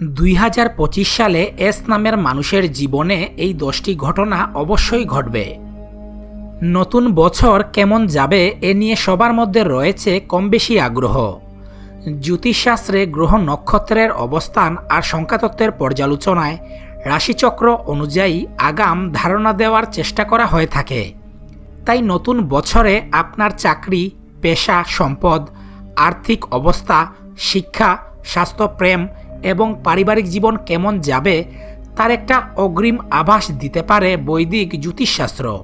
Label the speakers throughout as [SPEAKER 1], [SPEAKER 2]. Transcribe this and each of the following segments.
[SPEAKER 1] দুই হাজার পঁচিশ সালে এস নামের মানুষের জীবনে এই দশটি ঘটনা অবশ্যই ঘটবে। নতুন বছর কেমন যাবে এ নিয়ে সবার মধ্যে রয়েছে কম বেশি আগ্রহ। জ্যোতিষশাস্ত্রে গ্রহ নক্ষত্রের অবস্থান আর সংখ্যাতত্ত্বের পর্যালোচনায় রাশিচক্র অনুযায়ী আগাম ধারণা দেওয়ার চেষ্টা করা হয়ে থাকে। তাই নতুন বছরে আপনার চাকরি, পেশা, সম্পদ, আর্থিক অবস্থা, শিক্ষা, স্বাস্থ্য, প্রেম এবং পারিবারিক জীবন কেমন যাবে তার একটা অগ্রিম আভাস দিতে পারে বৈদিক জ্যোতিষশাস্ত্র।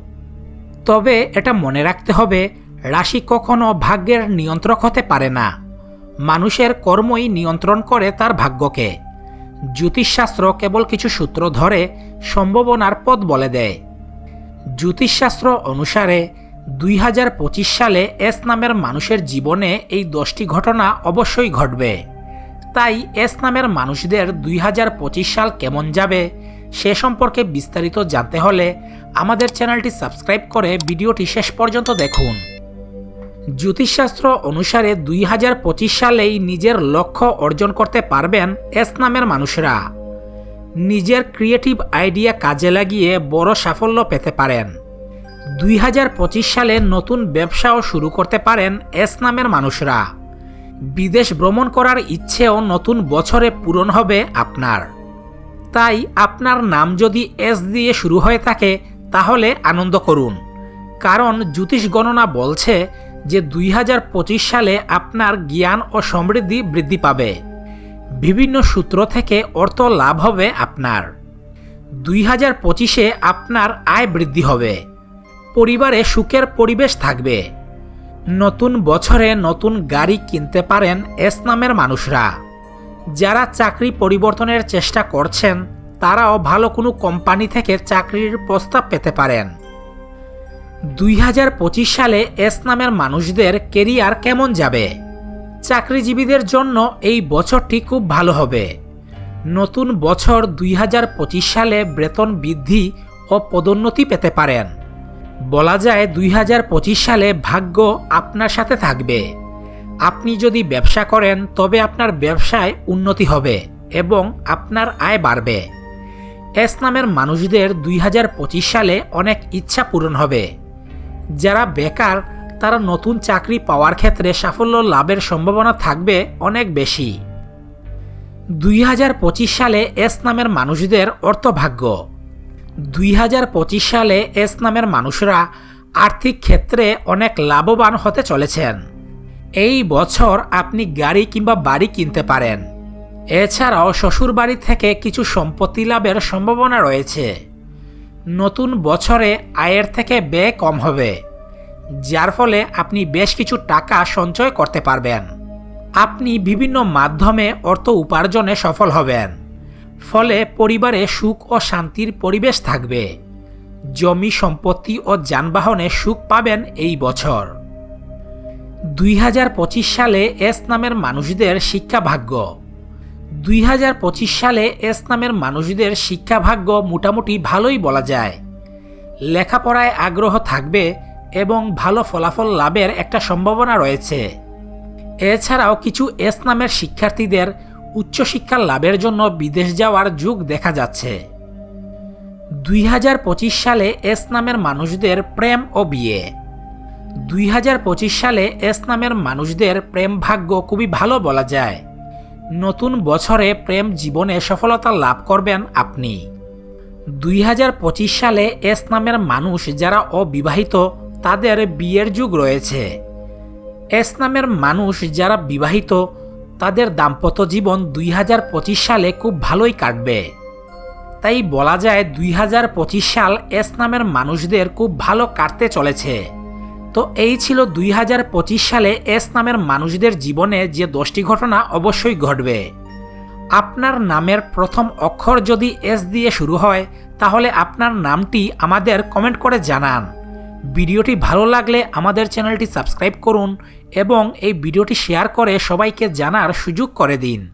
[SPEAKER 1] তবে এটা মনে রাখতে হবে, রাশি কখনো ভাগ্যের নিয়ন্ত্রক হতে পারে না। মানুষের কর্মই নিয়ন্ত্রণ করে তার ভাগ্যকে। জ্যোতিষশাস্ত্র কেবল কিছু সূত্র ধরে সম্ভাবনার পথ বলে দেয়। জ্যোতিষশাস্ত্র অনুসারে দুই হাজার পঁচিশ সালে এস নামের মানুষের জীবনে এই দশটি ঘটনা অবশ্যই ঘটবে। তাই এস নামের মানুষদের দুই হাজার পঁচিশ সাল কেমন যাবে, সে সম্পর্কে বিস্তারিত জানতে হলে আমাদের চ্যানেলটি সাবস্ক্রাইব করে ভিডিওটি শেষ পর্যন্ত দেখুন। জ্যোতিষশাস্ত্র অনুসারে দুই হাজার পঁচিশ সালেই নিজের লক্ষ্য অর্জন করতে পারবেন এস নামের মানুষরা। নিজের ক্রিয়েটিভ আইডিয়া কাজে লাগিয়ে বড় সাফল্য পেতে পারেন। দুই হাজার পঁচিশ সালে নতুন ব্যবসাও শুরু করতে পারেন এস নামের মানুষরা। বিদেশ ভ্রমণ করার ইচ্ছেও নতুন বছরে পূরণ হবে আপনার। তাই আপনার নাম যদি এস দিয়ে শুরু হয়ে থাকে, তাহলে আনন্দ করুন। কারণ জ্যোতিষ গণনা বলছে যে দুই হাজার পঁচিশ সালে আপনার জ্ঞান ও সমৃদ্ধি বৃদ্ধি পাবে। বিভিন্ন সূত্র থেকে অর্থ লাভ হবে আপনার। দুই হাজার পঁচিশে আপনার আয় বৃদ্ধি হবে। পরিবারে সুখের পরিবেশ থাকবে। নতুন বছরে নতুন গাড়ি কিনতে পারেন এস নামের মানুষরা। যারা চাকরি পরিবর্তনের চেষ্টা করছেন, তারাও ভালো কোনো কোম্পানি থেকে চাকরির প্রস্তাব পেতে পারেন। দুই হাজার পঁচিশ সালে এস নামের মানুষদের কেরিয়ার কেমন যাবে? চাকরিজীবীদের জন্য এই বছরটি খুব ভালো হবে। নতুন বছর দুই হাজার পঁচিশ সালে বেতন বৃদ্ধি ও পদোন্নতি পেতে পারেন। বলা যায় দুই হাজার পঁচিশ সালে ভাগ্য আপনার সাথে থাকবে। আপনি যদি ব্যবসা করেন, তবে আপনার ব্যবসায় উন্নতি হবে এবং আপনার আয় বাড়বে। এস নামের মানুষদের দুই হাজার পঁচিশ সালে অনেক ইচ্ছা পূরণ হবে। যারা বেকার, তারা নতুন চাকরি পাওয়ার ক্ষেত্রে সাফল্য লাভের সম্ভাবনা থাকবে অনেক বেশি। দুই হাজার পঁচিশ সালে এস নামের মানুষদের অর্থভাগ্য। দুই হাজার পঁচিশ সালে এস নামের মানুষরা আর্থিক ক্ষেত্রে অনেক লাভবান হতে চলেছেন। এই বছর আপনি গাড়ি কিংবা বাড়ি কিনতে পারেন। এছাড়াও শ্বশুরবাড়ি থেকে কিছু সম্পত্তি লাভের সম্ভাবনা রয়েছে। নতুন বছরে আয়ের থেকে ব্যয় কম হবে, যার ফলে আপনি বেশ কিছু টাকা সঞ্চয় করতে পারবেন। আপনি বিভিন্ন মাধ্যমে অর্থ উপার্জনে সফল হবেন। ফলে পরিবারে সুখ ও শান্তির পরিবেশ থাকবে। জমি সম্পত্তি ও যানবাহনে সুখ পাবেন এই বছর। দুই হাজার পঁচিশ সালে এস নামের মানুষদের শিক্ষা ভাগ্য দুই সালে এস নামের মানুষদের শিক্ষা ভাগ্য মোটামুটি ভালোই বলা যায়। লেখাপড়ায় আগ্রহ থাকবে এবং ভালো ফলাফল লাভের একটা সম্ভাবনা রয়েছে। এছাড়াও কিছু এস নামের শিক্ষার্থীদের উচ্চশিক্ষা লাভের জন্য বিদেশ যাওয়ার যুগ দেখা যাচ্ছে। দুই হাজার পঁচিশ সালে এস নামের মানুষদের প্রেম ও বিয়ে। দুই হাজার পঁচিশ সালে এস নামের মানুষদের প্রেম ভাগ্য খুবই ভালো বলা যায়। নতুন বছরে প্রেম জীবনে সফলতা লাভ করবেন আপনি। দুই হাজার পঁচিশ সালে এস নামের মানুষ যারা অবিবাহিত, তাদের বিয়ের যুগ রয়েছে। এস নামের মানুষ যারা বিবাহিত তাদের দাম্পত্য জীবন দুই হাজার পঁচিশ সালে খুব ভালোই কাটবে। তাই বলা যায় দুই হাজার পঁচিশ সাল এস নামের মানুষদের খুব ভালো কাটতে চলেছে। তো এই ছিল দুই হাজার পঁচিশ সালে এস নামের মানুষদের জীবনে যে দশটি ঘটনা অবশ্যই ঘটবে। আপনার নামের প্রথম অক্ষর যদি এস দিয়ে শুরু হয়, তাহলে আপনার নামটি আমাদের কমেন্ট করে জানান। ভিডিওটি ভালো লাগলে আমাদের চ্যানেলটি সাবস্ক্রাইব করুন এবং এই ভিডিওটি শেয়ার করে সবাইকে জানার সুযোগ করে দিন।